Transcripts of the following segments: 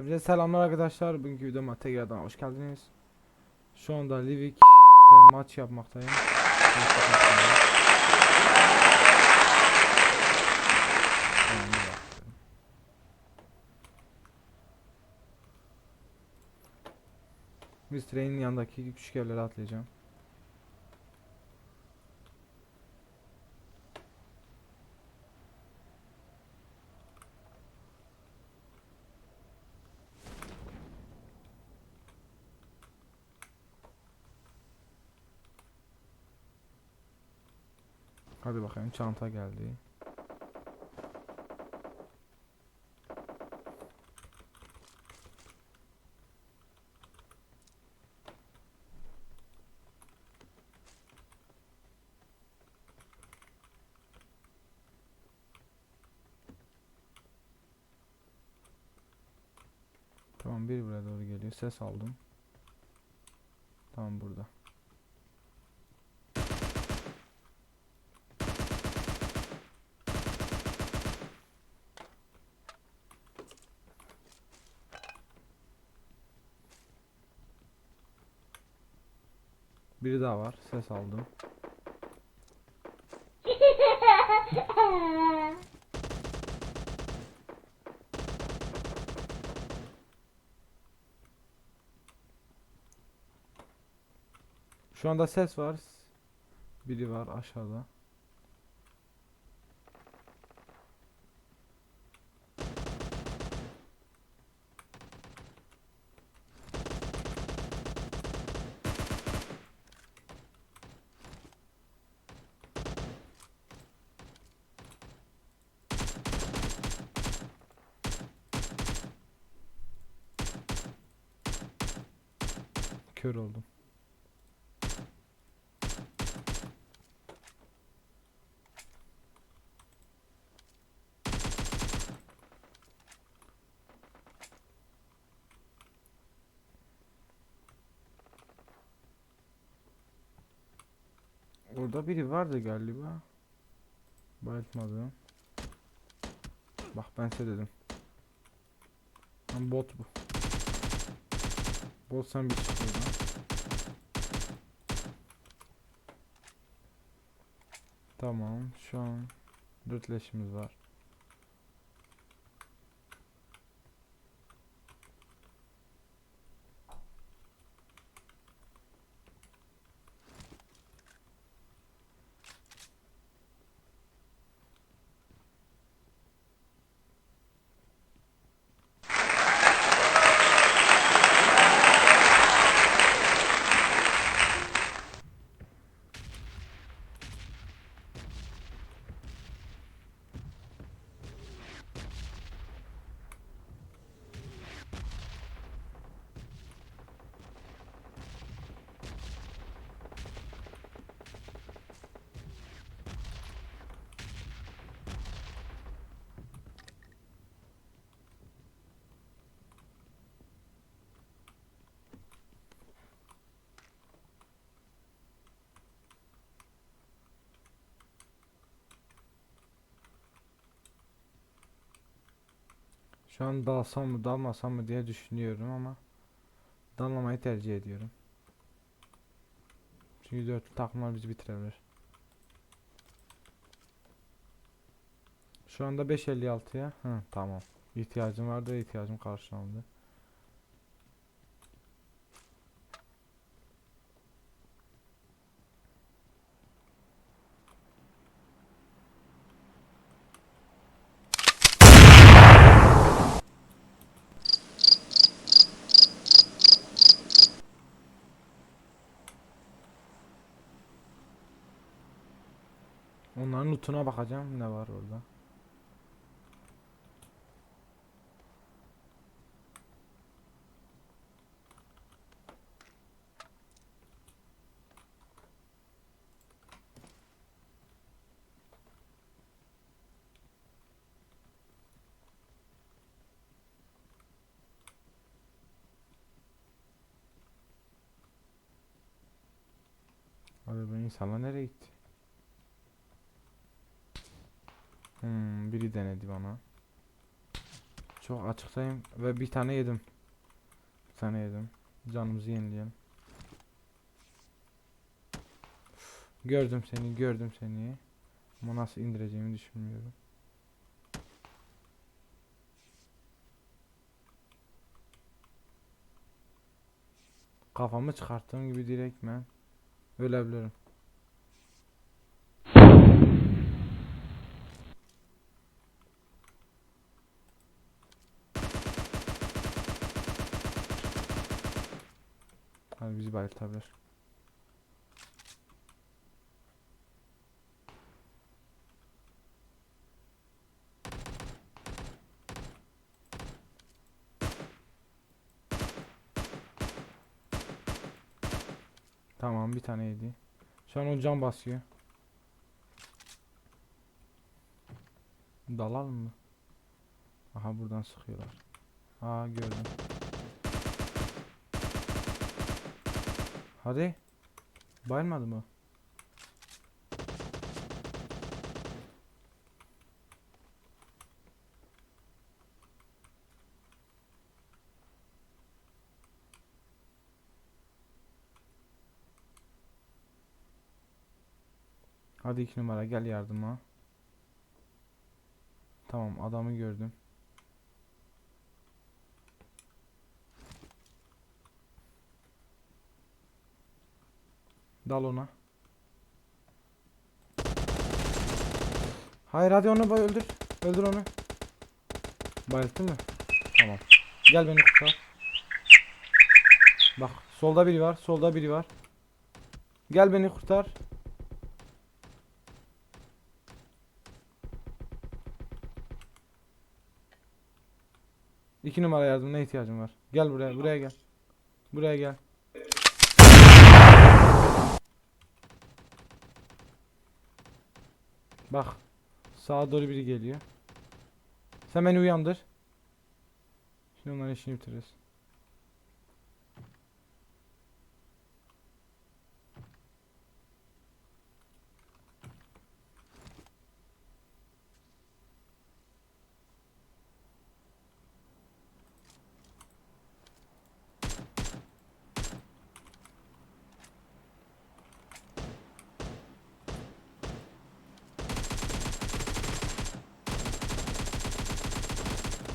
Hepinize selamlar arkadaşlar. Bugünkü videoma tekrardan hoş geldiniz. Şu anda Livik'te maç yapmaktayım. Biz trenin yanındaki küçük evlere atlayacağım. Hadi bakayım çanta geldi. Tamam bir buraya doğru geliyor. Ses aldım. Tamam burada. Biri daha var. Ses aldım. Şu anda ses var. Biri var aşağıda. Kör oldum. Orada biri vardı galiba. Bayıltmadım. Bak ben size dedim. Bot bu. Bot sen bir çık buradan. Tamam şu an dört leşimiz var. Şu an dalsam mı dalmasam mı diye düşünüyorum ama dalmamayı tercih ediyorum. Çünkü dörtlü takımlar bizi bitirebilir. Şu anda 5.56'ya. Hı tamam. İhtiyacım vardı, ihtiyacım karşılandı. Onların lootuna bakacağım ne var orada. Abi bu insanlar nereye gitti? Hmm, biri denedi bana. Çok açıktayım ve bir tane yedim. Bir tane yedim. Canımızı yenileyelim. Gördüm seni, gördüm seni. Ama nasıl indireceğimi düşünmüyorum. Kafamı çıkarttığım gibi direkt ben ölebilirim. Hadi bizi bayıltabilir. Tamam bir tane yedi. Şu an o can basıyor. Dalalım mı? Aha buradan sıkıyorlar. Aa gördüm. Hadi. Bayılmadı mı? Hadi iki numara gel yardıma. Tamam adamı gördüm. Dal ona. Hayır hadi onu öldür. Öldür onu. Bayılttın mı? Tamam. Gel beni kurtar. Bak solda biri var. Solda biri var. Gel beni kurtar. İki numara yardımına ihtiyacım var. Gel buraya, buraya gel. Buraya gel. Bak. Sağa doğru biri geliyor. Sen beni uyandır. Şimdi onların işini bitiririz.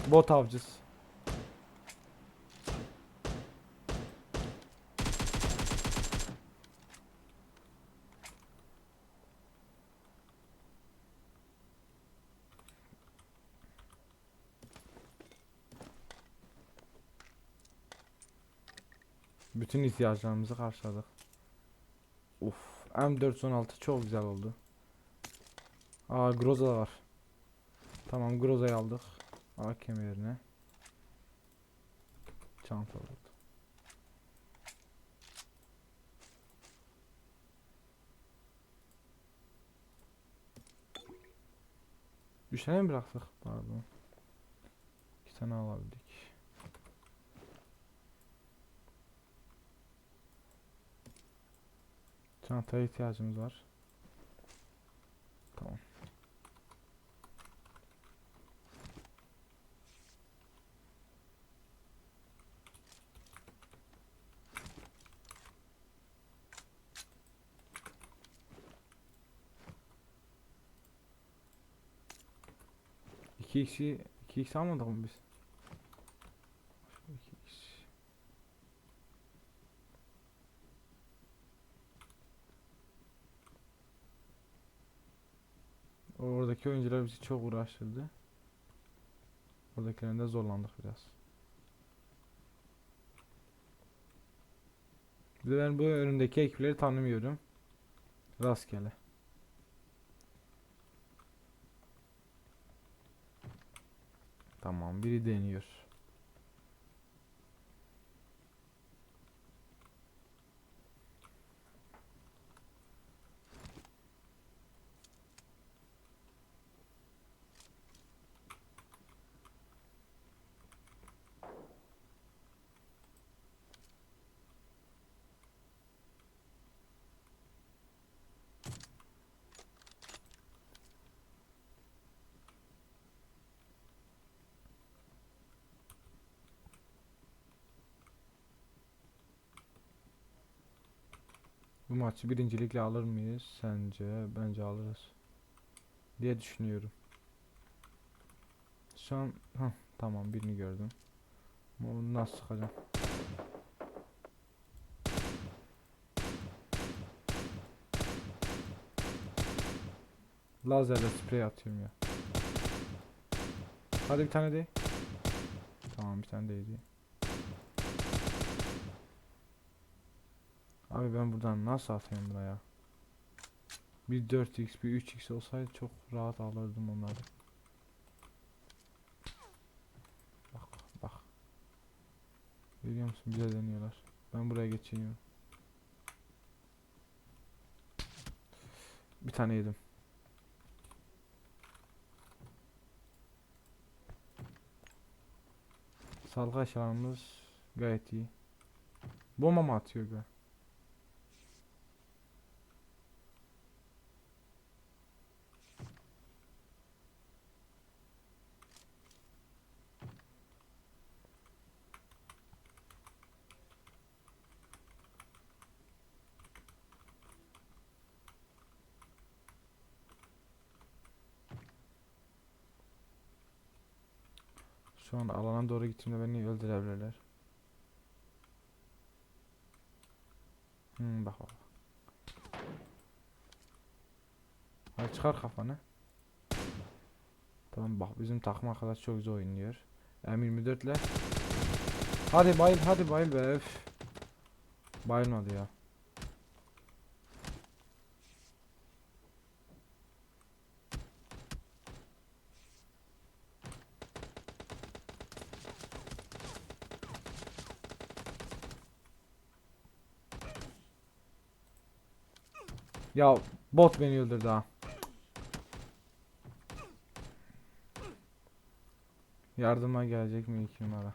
Bot avcısı. Bütün ihtiyaçlarımızı karşıladık. Uf, M416 çok güzel oldu. Aa Groza var. Tamam Groza'yı aldık. Al kemerine. Çanta oldu. Üç tane mi bıraktık? Pardon. İki tane alabildik. Çantaya ihtiyacımız var. 2x'i 2x almadık mı biz? 2x. Oradaki oyuncular bizi çok uğraştırdı. Oradakilerinde zorlandık biraz. Bir ben bu önümdeki ekipleri tanımıyorum. Rastgele. Tamam biri deniyor. Bu maçı birincilikle alır mıyız sence? Bence alırız. Diye düşünüyorum. Şu an hah, tamam birini gördüm. Bunu nasıl sıkacağım? Lazerle sprey atıyorum ya. Hadi bir tane de. Tamam bir tane değdi. Abi ben buradan nasıl atayım buraya? Bir 4x bir 3x olsaydı çok rahat alırdım onları. Bak bak. Görüyor musun bize deniyorlar. Ben buraya geçiyorum. Bir tane yedim. Sağlık aşılarımız gayet iyi. Bomba mı atıyor be? Şu an alana doğru gittiğimde beni öldürebilirler. Hmm, bak bak. Hadi çıkar kafanı. Tamam bak bizim takım arkadaş çok güzel oynuyor. M24 ile. Hadi bayıl hadi bayıl be. Bayılmadı ya. Ya bot beni öldürdü ha. Yardıma gelecek mi iki numara?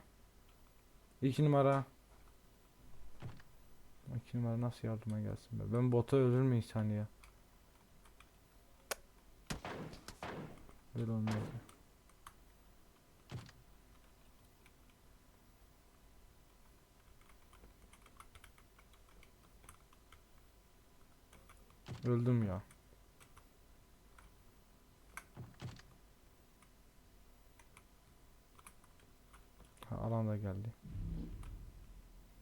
İki numara. İki numara nasıl yardıma gelsin be? Ben bota ölür mü saniye? Böyle olmaz. ya. Öldüm ya. Ha, alan da geldi.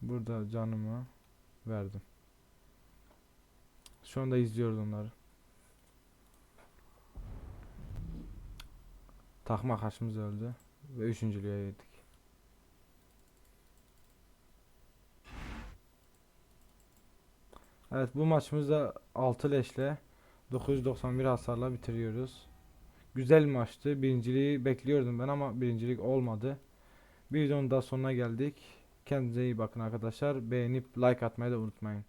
Burada canımı verdim. Şu anda izliyoruz onları. Takma kaşımız öldü ve üçüncülüğe girdik. Evet bu maçımızda 6 leşle 991 hasarla bitiriyoruz. Güzel maçtı. Birinciliği bekliyordum ben ama birincilik olmadı. Bir videonun daha sonuna geldik. Kendinize iyi bakın arkadaşlar. Beğenip like atmayı da unutmayın.